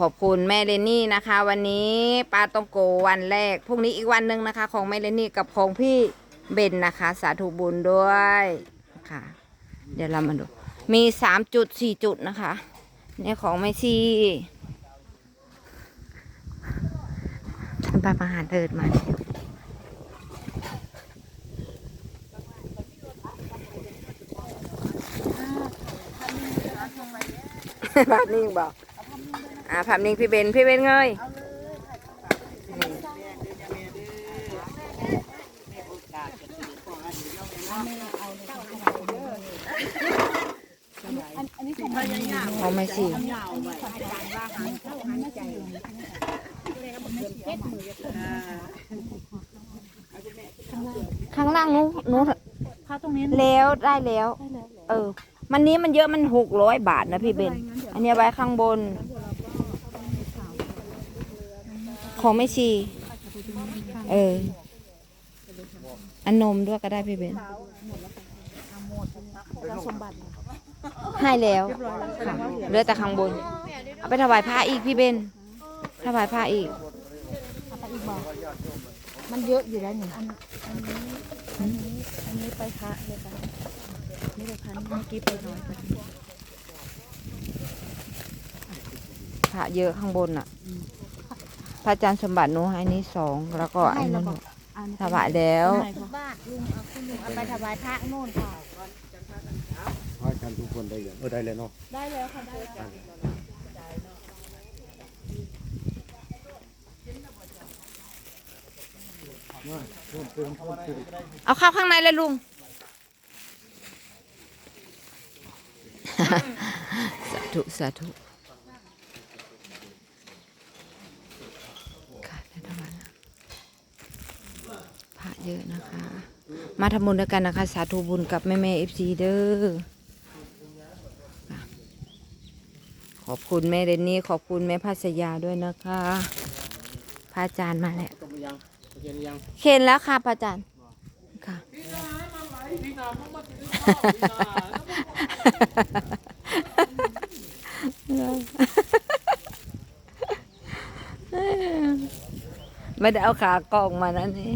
ขอบคุณแม่เลนนี่นะคะ วันนี้ปลาต้องโกวันแรกพรุ่งนี้อีกวันหนึ่งนะคะ ของแม่เลนนี่กับของพี่เบนนะคะ สาธุบุญด้วยค่ะ เดี๋ยวเรามาดู มีสามจุดสี่จุดนะคะเนี่ยของแม่ชีท่านพระหารเดินมาแล้าพนิ่งบอก อ่าภาพนิ่งพี่เบน พี่เบนเงยนี่เอาไม่สิข้างล่างนู้นนู้นเข้าตรงนี้แล้วได้แล้ว เออ มันนี้มันเยอะมันหกร้อยบาทนะพี่เบน อันนี้ไว้ข้างบน ของไม่ชี เออ อันนมด้วยก็ได้พี่เบนสมบัติให้แล้วค่ะเหลือแต่ข้างบน เอาไปถวายพระอีกพี่เบนถวายพระอีก มันเยอะอยู่แล้วนี่อันอันนี้อันนี้ไปพระเลยค่ะนี่ไปพันเมื่อกี้ไปน้อยไปพระเยอะข้างบนอะ พระอาจารย์สมบัติหนูให้นี่สองแล้วก็อันนั้นถวายแล้วบ้านลุงเอาคุณลุงเอาไปถวายพระโน่นค่ะให้ท่านทุกคนได้ยังเออได้เลยเนาะได้แล้วค่ะได้แล้วเอาเข้าข้างในเลยลุงสาธุสาธุค่ะได้ทั้งวันนะพระ เยอะนะคะ มาทำบุญด้วยกันนะคะ สาธุบุญกับแม่แม่เอฟซีเด้อค่ะขอบคุณแม่เรนนี่ขอบคุณแม่พัสยาด้วยนะคะพระอาจารย์มาแล้วต้มยังเย็นยังเข็นแล้วค่ะพระอาจารย์ค่ะไม่ได้เอาขากล่องมานะนี่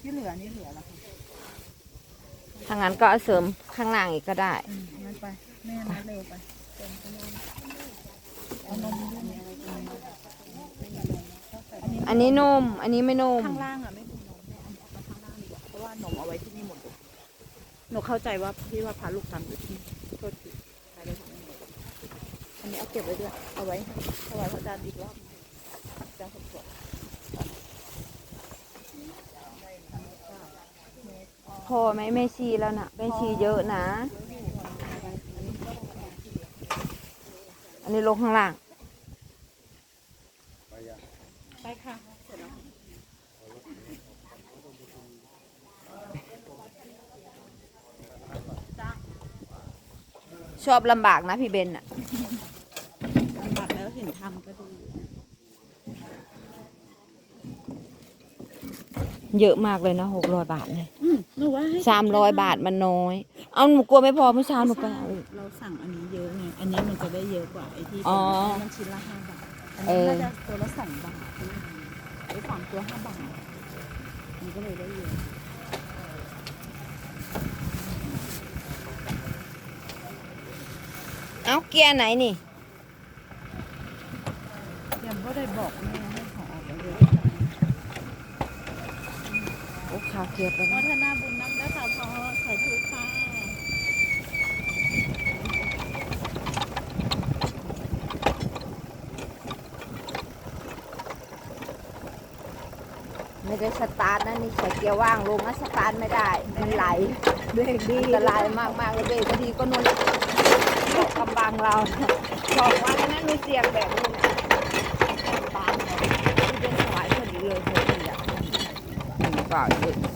ที่เห ลือนี่เหลือแล้วค่ะถ้างั้นก็เอาเสริมข้างล่างอีกก็ได้ อืมงั้นไป แม่นัดเร็วไปเต็มข้างล่างเอานมด้วยไหมอันนี้นม อันนี้ไม่นม ข้างล่างอะไม่มีนมแม่อันนี้เอามาข้างล่างดีกว่าเพราะว่านมเอาไว้ที่นี่หมดเลยหนูเข้าใจว่าพี่ว่าพาลูกทำอยู่ที่โทษทีใครได้ทำไม่หมดอันนี้เอาเก็บไว้ด้วยเอาไว้ถวายพระอาจารย์อีกรอบอาจารย์สมควร พอไหมแม่ชีแล้วนะแม่ชีเยอะนะ อันนี้ลงข้างล่าง ไปค่ะเสร็จแล้วชอบลำบากนะพี่เบนอะลำบากแล้วเห็นทำก็ดี เยอะมากเลยนะหกร้อยบาทเลยอืม หนูว่าให้สามร้อยบาทมันน้อย เอาหนูกลัวไม่พอเมื่อเช้าหนูไปเอาอีก เราสั่งอันนี้เยอะไง อันนี้มันจะได้เยอะกว่าไอ้ที่อ๋อมันชิ้นละห้าบาท อันเอนี้อน่าจะตัวละสองบาทไอ้สามตัวห้าบาท มันก็เลยได้เยอะเอาเกียร์ไหนนี่ ยังก็ได้บอกแม่ให้ขอออกไปเลย โอ้ขาว เกียร์ไปพันะฒนาบุญน้ำได้ค่ะพอใส่ทุกค่ะไม่ได้สตาร์ทนะนี่ใส่เกียร์ว่างลงนะสตาร์ทไม่ได้ มันไหลเบรกดีอันตรายมากมากๆเลยเบรกบางทีก็นุ่นตกกำบังเราบอกว่าแล้วนั้นมีเสียงแบบนี้นะตามเราที่เป็นสายพอดีเลยพอดีอะอืมเปล่าเยอะ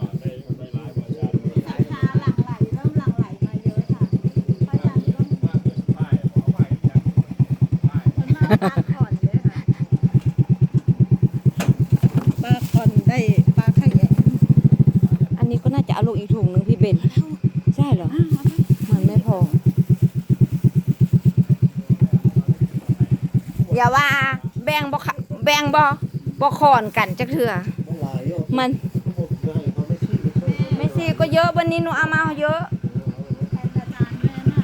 ปลาขอนเลยค่ะปลาขอนได้ปลาขยะอันนี้ก็น่าจะเอาลูกอีกถุงหนึ่งพี่เบนใช่เหรอ มันไม่พอ อย่าว่าแบ่งบ่ค่ะแบ่งบ่บ่คอนกันจักเถื่อมันหลายอยู่มันไม่ชี้ไม่ช่วยไม่สิก็เยอะวันนี้หนูเอามาเยอะแทนอาจารย์แม่น่ะ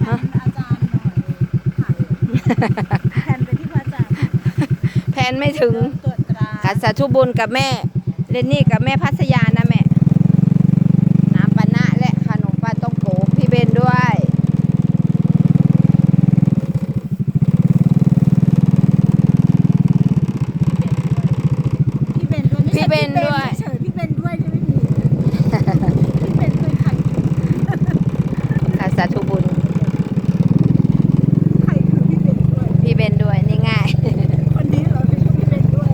แทนอาจารย์หน่อยค่ะ แทนไปที่พระอาจารย์แผนไม่ถึงตรวจตรากัสาธุบุญกับแม่เรนนี่กับแม่พัสยานะแม่ น้ำปานะและขนมปลาต้องโกพี่เบนด้วยพี่เบนด้วยไม่ใช่ พี่เบนด้วย เฉยๆพี่เบนด้วยใช่ไหมพี่พี่เบนด้วยใคร กัสาธุบุญ ใครคือพี่เบนด้วย พี่เบนด้วยนี่ง่าย คนนี้เหรอไม่ใช่พี่เบนด้วย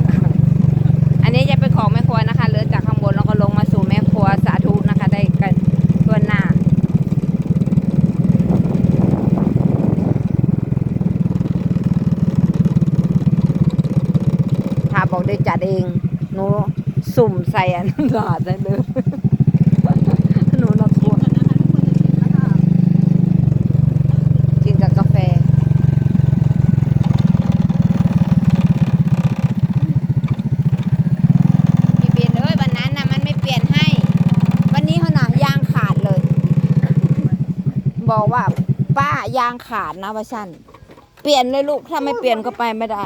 อันนี้จะเป็นของแม่ครัวนะคะเลือจากข้างบนแล้วก็ลงมาสู่แม่ครัวสาธุนะคะ ได้กันตัวหน้า ถ้าบอก ได้จัดเองหนูสุ่มใส่อันนั้นหลาดได้เลยหนูนักลัวก่อนนะคะทุกคนจะชิมแล้วกินกับกาแฟ พี่เปลี่ยนเลยวันนั้นนะมันไม่เปลี่ยนให้ วันนี้เขาหนายางขาดเลย บอกว่าป้ายางขาดนะว่าชันเปลี่ยนเลยลูกถ้าไม่เปลี่ยนก็ไปไม่ได้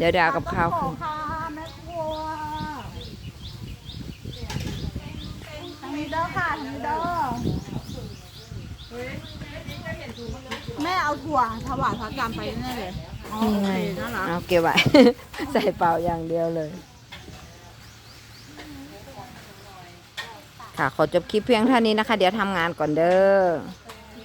เดี๋ยวเดาวกับข้าวขขึ้อนค่ะแม่ครัวทางนี้เด้อค่ะทางนี้เด้อแม่เอาถั่วถวายพระอาจารย์ไปแน่เลยอ๋อนี่โอไงเคน่ารักเอาเก็บไว้ ใส่เปล่าอย่างเดียวเลย ค่ะ ขอจบคลิปเพียงเท่านี้นะคะ เดี๋ยวทำงานก่อนเด้อ